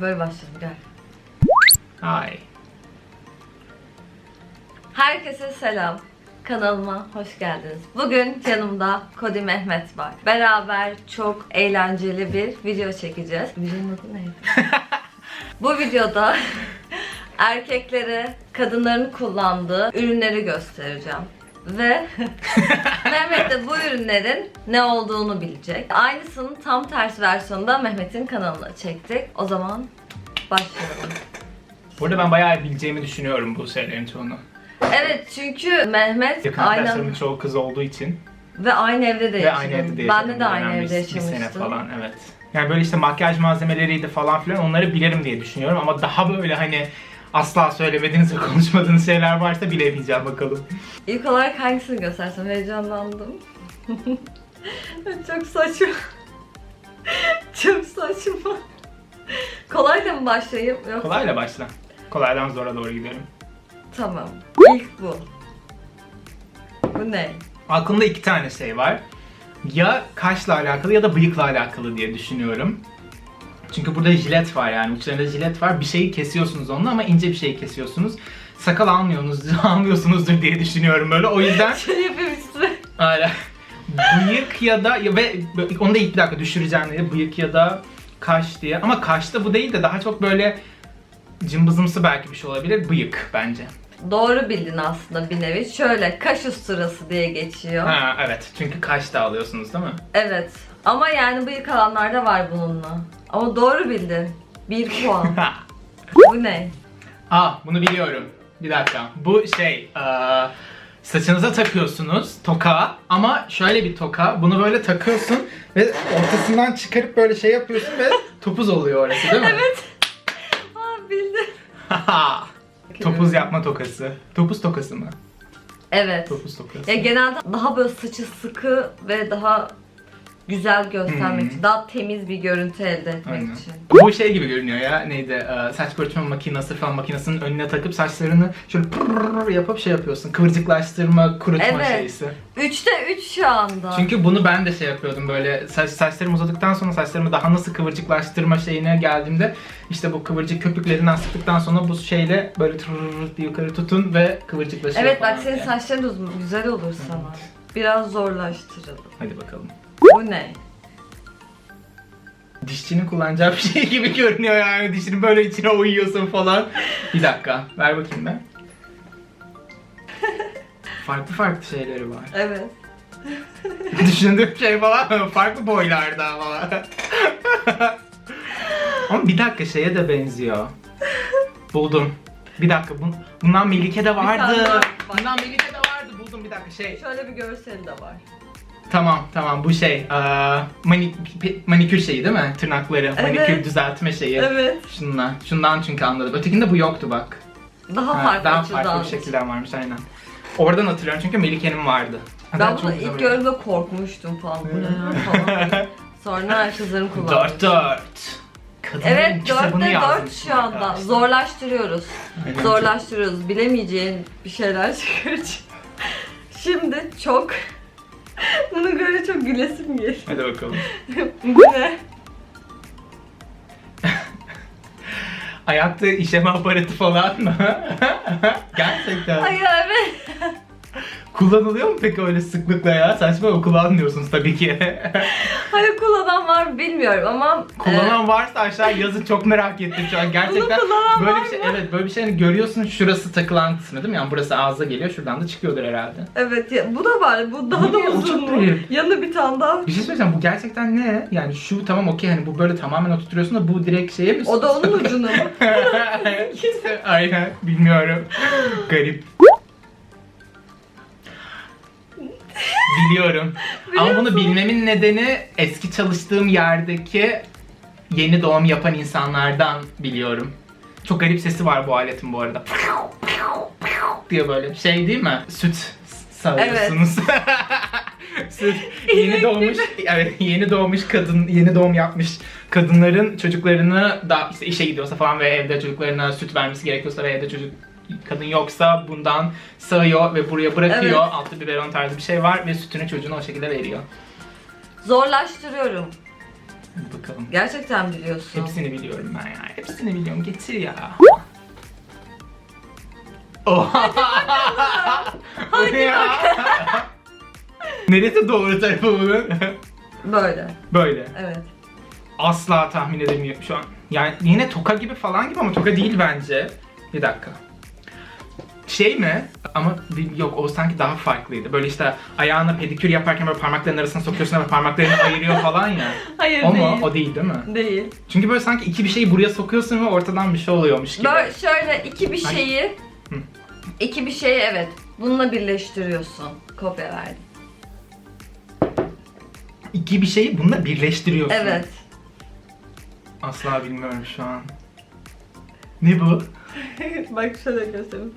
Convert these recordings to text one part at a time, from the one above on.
Böyle başlayalım gel. Hi. Herkese selam. Kanalıma hoş geldiniz. Bugün yanımda Kodi Mehmet var. Beraber çok eğlenceli bir video çekeceğiz. Videonun adı neydi? Bu videoda erkeklere kadınların kullandığı ürünleri göstereceğim. Ve Mehmet de bu ürünlerin ne olduğunu bilecek. Aynısının tam tersi versiyonunu da Mehmet'in kanalına çektik. O zaman başlayalım. Burada ben bayağı bileceğimi düşünüyorum bu serilerin çoğunu. Evet çünkü Mehmet Yakın aynen arkadaşlarımın çoğu kız olduğu için ve aynı evde de ve aynı yaşadım. evde de yaşadım. Ben de de aynı Dönem evde Bir sene yaşamıştım. falan evet. Yani böyle işte makyaj malzemeleriydi falan filan onları bilirim diye düşünüyorum ama daha böyle hani asla söylemediğiniz ve konuşmadığınız şeyler varsa bilemeyeceğim bakalım. İlk olarak hangisini göstersem heyecanlandım. Çok saçma. Çok saçma. Kolayla mı başlayayım yoksa? Kolayla başla. Kolaydan zora doğru gidelim. Tamam. İlk bu. Bu ne? Aklımda iki tane şey var. Ya kaşla alakalı ya da bıyıkla alakalı diye düşünüyorum. Çünkü burada jilet var yani uçlarında jilet var. Bir şeyi kesiyorsunuz onunla ama ince bir şey kesiyorsunuz. Sakal almıyorsunuz, almıyorsunuzdur diye düşünüyorum böyle. O yüzden Şey yapayım üstüne. öyle bıyık ya da ya ve onu da ilk bir dakika düşüreceğim diye bıyık ya da kaş diye. Ama kaşta bu değil de daha çok böyle cımbızımsı belki bir şey olabilir. Bıyık bence. Doğru bildin aslında bir nevi. Şöyle kaş usturası diye geçiyor. Ha evet. Çünkü kaş da alıyorsunuz değil mi? Evet. Ama yani bıyık alanlar da var bununla. Ama doğru bildin. Bir puan. bu ne? Aa bunu biliyorum. Bir dakika. Bu şey eee, saçınıza takıyorsunuz toka ama şöyle bir toka. Bunu böyle takıyorsun ve ortasından çıkarıp böyle şey yapıyorsun ve topuz oluyor orası değil mi? Evet. Aa bildin. Topuz yapma tokası. Topuz tokası mı? Evet. Topuz tokası. Ya genelde daha böyle saçı sıkı ve daha güzel göstermek Hmm. için, daha temiz bir görüntü elde etmek Aynen. için. Bu şey gibi görünüyor ya neydi eee, saç kurutma makinesi falan makinesinin önüne takıp saçlarını şöyle pırrrr yapıp şey yapıyorsun kıvırcıklaştırma kurutma Evet. şeysi. Üçte üç şu anda. Çünkü bunu ben de şey yapıyordum böyle saç, saçlarım uzadıktan sonra saçlarımı daha nasıl kıvırcıklaştırma şeyine geldiğimde işte bu kıvırcık köpüklerinden sıktıktan sonra bu şeyle böyle tırrrr diye yukarı tutun ve kıvırcıklaşıyor evet falan bak senin diye. saçların da uzun, güzel olur sana. Biraz zorlaştıralım. Hadi bakalım. Bu ne? Dişçinin kullanacağı bir şey gibi görünüyor yani dişini böyle içine uyuyorsun falan. Bir dakika ver bakayım ben. farklı farklı şeyleri var. Evet. Düşündüğüm şey falan farklı boylarda falan. Ama bir dakika şeye de benziyor. Buldum. Bir dakika bun, bundan Melike de vardı. Bundan Melike de vardı. Buldum bir dakika şey. Şöyle bir görseli de var. Tamam tamam bu şey eee, mani, manikür şeyi değil mi? Tırnakları Evet. manikür düzeltme şeyi. Evet. Şundan. Şundan çünkü anladım. Ötekinde bu yoktu bak. Daha Ha, farklı daha açıdan. farklı bir şekilden varmış aynen. Oradan hatırlıyorum çünkü Melike'nin vardı. Ben bunu ilk oluyor. gördüğümde korkmuştum falan. Bu ne ya falan. Sonra kızlarım kullandı. Dört dört. Kadının Evet kitabını 4'te 4 yazmış şu anda. arkadaşlar. Zorlaştırıyoruz. Aynen. Zorlaştırıyoruz. Bilemeyeceğin bir şeyler çıkaracağım. Şimdi çok bunu böyle çok gülesim geliyor. Hadi bakalım. Bu ne? Ayakta işeme aparatı falan mı? Gerçekten. Ay evet. Kullanılıyor mu peki öyle sıklıkla ya? Saçma o kullanmıyorsunuz tabii ki. Hayır kullanan var mı bilmiyorum ama Kullanan varsa aşağı yazın çok merak ettim şu an. Gerçekten Bunu kullanan böyle var bir şey mı? evet böyle bir şey hani görüyorsun şurası takılan kısmı değil mi? Yani burası ağza geliyor şuradan da çıkıyordur herhalde. e, evet ya, bu da var. Bu daha da ne? O uzun mu? Yanında bir tane daha. Bir şey söyleyeceğim bu gerçekten ne? Yani şu tamam okey hani bu böyle tamamen oturtuyorsun da bu direkt şeye mi? O da onun ucunu mu? Aynen bilmiyorum. Garip. Biliyorum. Ama bunu bilmemin nedeni eski çalıştığım yerdeki yeni doğum yapan insanlardan biliyorum. Çok garip sesi var bu aletin bu arada. diye böyle şey değil mi? Süt sağıyorsunuz. Süt yeni doğmuş evet yeni doğmuş kadın yeni doğum yapmış kadınların çocuklarını da işte işe gidiyorsa falan ve evde çocuklarına süt vermesi gerekiyorsa ve evde çocuk kadın yoksa bundan sağıyor ve buraya bırakıyor. Evet. Altta biberon tarzı bir şey var ve sütünü çocuğuna o şekilde veriyor. Zorlaştırıyorum. Hadi bakalım. Gerçekten biliyorsun. Hepsini biliyorum ben ya. Hepsini biliyorum. Getir ya. Oha! Bu ne ya? Neresi doğru tarafı bunun? Böyle. Böyle. Evet. Asla tahmin edemiyorum şu an. Yani yine toka gibi falan gibi ama toka değil bence. Bir dakika. Şey mi? Ama yok o sanki daha farklıydı. Böyle işte ayağına pedikür yaparken böyle parmaklarının arasına sokuyorsun ve parmaklarını ayırıyor falan ya. Hayır O değil. mu? O değil değil mi? Değil. Çünkü böyle sanki iki bir şeyi buraya sokuyorsun ve ortadan bir şey oluyormuş gibi. Böyle şöyle iki bir şeyi Hı. iki bir şeyi evet bununla birleştiriyorsun. Kopya verdim. İki bir şeyi bununla birleştiriyorsun. Evet. Asla bilmiyorum şu an. Ne bu? Bak şöyle göstereyim.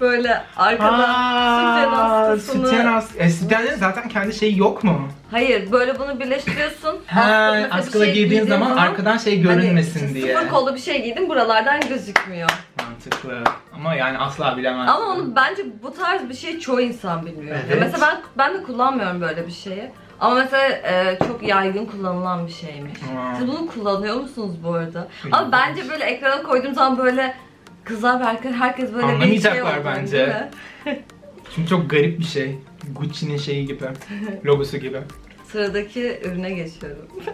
Böyle arkada sütyen Aa, askısını... sütyen as- E, zaten kendi şeyi yok mu? Hayır böyle bunu birleştiriyorsun. Ha, Askıda mesela bir askıda şey giydiğin zaman, arkadan şey görünmesin hani, diye. Sıfır kollu bir şey giydin buralardan gözükmüyor. Mantıklı. Ama yani asla bilemem. Ama onu bence bu tarz bir şey çoğu insan bilmiyor. Evet. Mesela ben ben de kullanmıyorum böyle bir şeyi. Ama mesela e, çok yaygın kullanılan bir şeymiş. Aa. Siz bunu kullanıyor musunuz bu arada? Ama bence böyle ekrana koyduğum zaman böyle kızlar ve erkek herkes böyle bir şey Anlamayacaklar oldu, bence. değil mi? Çünkü çok garip bir şey. Gucci'nin şeyi gibi. Logosu gibi. Sıradaki ürüne geçiyorum.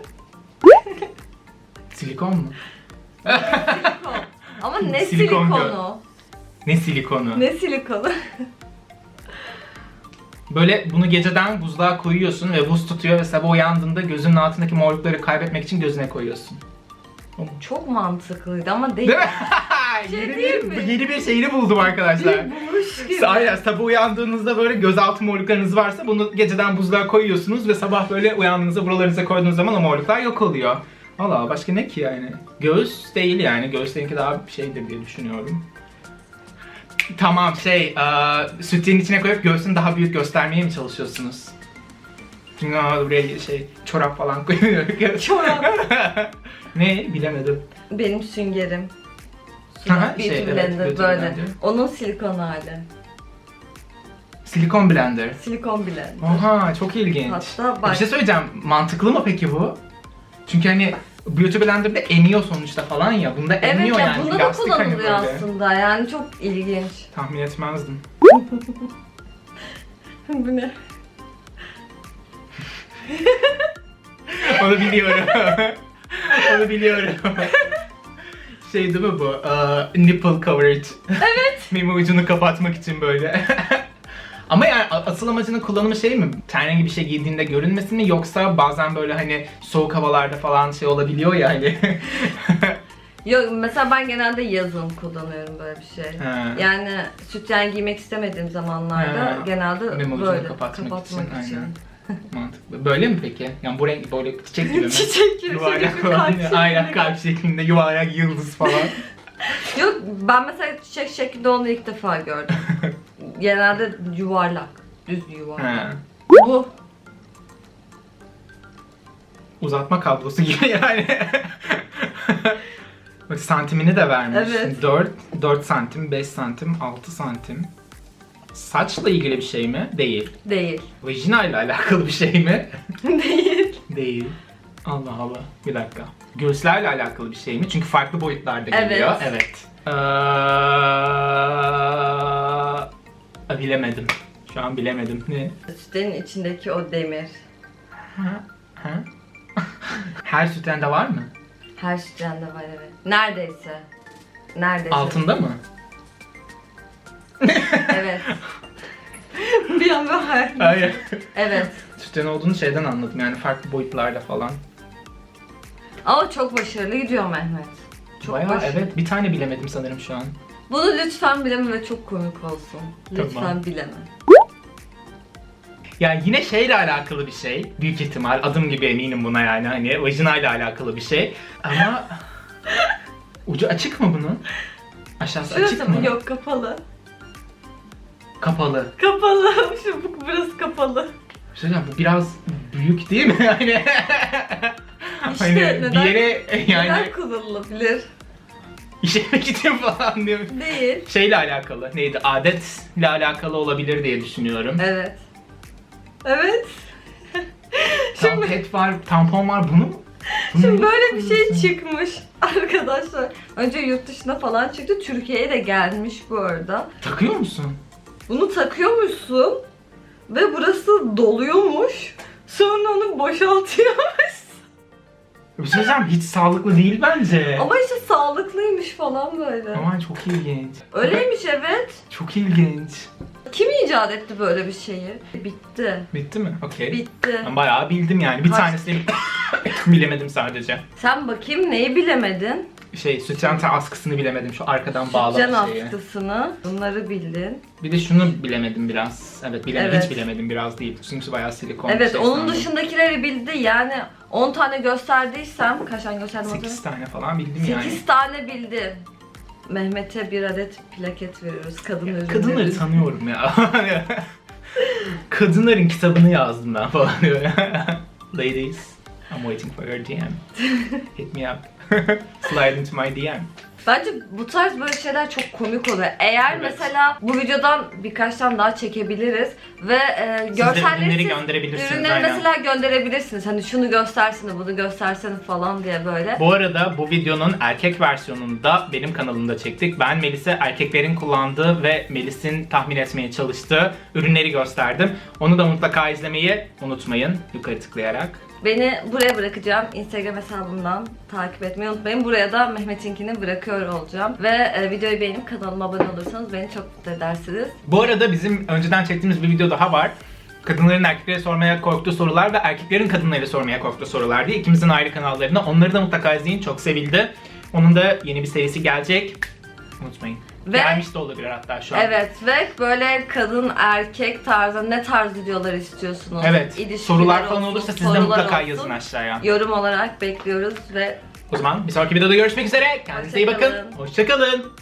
Silikon mu? Silikon. Ama ne Silikon silikonu? Ne silikonu? Ne silikonu? Böyle bunu geceden buzluğa koyuyorsun ve buz tutuyor ve sabah uyandığında gözünün altındaki morlukları kaybetmek için gözüne koyuyorsun. Çok mantıklıydı ama değil. Değil mi? Şey yeni, bir, yeni bir şeyini buldum arkadaşlar. Bir buluş gibi. Aynen sabah uyandığınızda böyle gözaltı morluklarınız varsa bunu geceden buzluğa koyuyorsunuz ve sabah böyle uyandığınızda buralarınıza koyduğunuz zaman o morluklar yok oluyor. Valla başka ne ki yani? Göğüs değil yani. Göğüslerinki daha bir şeydir diye düşünüyorum. Tamam şey, e, sütyenin içine koyup göğsünü daha büyük göstermeye mi çalışıyorsunuz? Çünkü aa, buraya şey çorap falan koyuyor. Çorap. ne? Bilemedim. Benim süngerim. Aha, Beauty şey, evet, blender beauty böyle. blender. Onun silikon hali. Silikon blender. Silikon blender. Oha çok ilginç. Hatta bak- Bir şey söyleyeceğim. Mantıklı mı peki bu? Çünkü hani Beauty Blender'da emiyor sonuçta falan ya. Bunda Evet emiyor ya yani. bunda da Lastik hani kullanılıyor böyle. aslında yani çok ilginç. Tahmin etmezdim. Bu ne? Onu biliyorum. Onu biliyorum. Şey değil mi bu? Aa, nipple coverage. Evet. Meme ucunu kapatmak için böyle. Ama yani asıl amacının kullanımı şey mi? Herhangi bir şey giydiğinde görünmesin mi? Yoksa bazen böyle hani soğuk havalarda falan şey olabiliyor ya hani. Yok mesela ben genelde yazın kullanıyorum böyle bir şey. Ha. Yani sütyen giymek istemediğim zamanlarda Ha. genelde ucunu böyle kapatmak için, aynen. Mantıklı. Böyle mi peki? Yani bu renk böyle çiçek gibi mi? Çiçek gibi yuvarlak falan. Aynen kalp şeklinde yuvarlak yıldız falan. Yok ben mesela çiçek şeklinde onu ilk defa gördüm. genelde yuvarlak. Düz yuvarlak. Ha. Bu. Uzatma kablosu gibi yani. Bak santimini de vermiş. Evet. 4, 4 santim, 5 santim, 6 santim. Saçla ilgili bir şey mi? Değil. Değil. Vajina ile alakalı bir şey mi? Değil. Değil. Allah Allah. Bir dakika. Göğüslerle alakalı bir şey mi? Çünkü farklı boyutlarda geliyor. Evet. Evet. Ee, bilemedim. Şu an bilemedim. Ne? Sütyenin içindeki o demir. Ha? Ha? Her sütende var mı? Her sütyende var evet. Neredeyse. Neredeyse. Altında mı? Evet. bir an böyle hayal- Hayır. Evet. Sütyen olduğunu şeyden anladım yani farklı boyutlarda falan. Ama çok başarılı gidiyor Mehmet. Çok Bayağı başarılı. evet bir tane bilemedim sanırım şu an. Bunu lütfen bileme ve çok komik olsun. Lütfen Tamam. bileme. Yani yine şeyle alakalı bir şey. Büyük ihtimal adım gibi eminim buna yani hani vajina ile alakalı bir şey. Ama ucu açık mı bunun? Aşağısı açık Şurası mı? mı? Yok kapalı. Kapalı. Kapalı. Şu bu burası kapalı. Bir şey diyeceğim, bu biraz büyük değil mi yani? İşte hani neden- bir yere yani Neden kullanılabilir? işemek için falan diyor. Değil. Şeyle alakalı neydi? Adetle alakalı olabilir diye düşünüyorum. Evet. Evet. Tampet var, tampon var bunu mu? Şimdi böyle bir şey çıkmış arkadaşlar. Önce yurt dışına falan çıktı. Türkiye'ye de gelmiş bu arada. Takıyor musun? Bunu takıyormuşsun ve burası doluyormuş. Sonra onu boşaltıyormuş. Bir şey söyleyeceğim hiç sağlıklı değil bence. Ama işte sağlıklıymış falan böyle. Aman çok ilginç. Öyleymiş evet. Çok ilginç. Kim icat etti böyle bir şeyi? Bitti. Bitti mi? Okey. Bitti. Ben bayağı bildim yani. Bir Kaç- tanesini bilemedim sadece. Sen bakayım neyi bilemedin? Şey, sütyen askısını bilemedim. Şu arkadan Can bağlama şeyi. askısını. Bunları bildin. Bir de şunu bilemedim biraz. Evet, bilemedim. Evet. Hiç bilemedim biraz değil. Çünkü bayağı silikon Evet şey onun sandım. dışındakileri bildi. Yani 10 tane gösterdiysem kaç tane gösterdim 8 tane falan bildim yani. 8 tane bildim. Mehmet'e bir adet plaket veriyoruz kadın ürünleri. Kadınları tanıyorum ya. Kadınların kitabını yazdım ben falan diyor. Ladies, I'm waiting for your DM. Hit me up. Slide into my DM. Bence bu tarz böyle şeyler çok komik oluyor. Eğer Evet. mesela bu videodan birkaç tane daha çekebiliriz ve e, Siz de görselleri ürünleri siz- gönderebilirsiniz. ürünleri aynen. mesela gönderebilirsiniz. Hani şunu göstersene, bunu göstersene falan diye böyle. Bu arada bu videonun erkek versiyonunu da benim kanalımda çektik. Ben Melis'e erkeklerin kullandığı ve Melis'in tahmin etmeye çalıştığı ürünleri gösterdim. Onu da mutlaka izlemeyi unutmayın yukarı tıklayarak. Beni buraya bırakacağım. Instagram hesabımdan takip etmeyi unutmayın. Buraya da Mehmet'inkini bırakıyor olacağım. Ve e, videoyu beğenip kanalıma abone olursanız beni çok mutlu edersiniz. Bu arada bizim önceden çektiğimiz bir video daha var. Kadınların erkeklere sormaya korktuğu sorular ve erkeklerin kadınlara sormaya korktuğu sorular diye ikimizin ayrı kanallarında. Onları da mutlaka izleyin. Çok sevildi. Onun da yeni bir serisi gelecek. Unutmayın. Ve- Gelmiş de olabilir hatta şu an. Evet ve böyle kadın erkek tarzı ne tarz videolar istiyorsunuz? Evet. İlişkiler Sorular falan olsun, olursa siz de mutlaka olsun. yazın aşağıya. Yorum olarak bekliyoruz ve O zaman bir sonraki videoda görüşmek üzere. Kendinize iyi bakın. Hoşçakalın.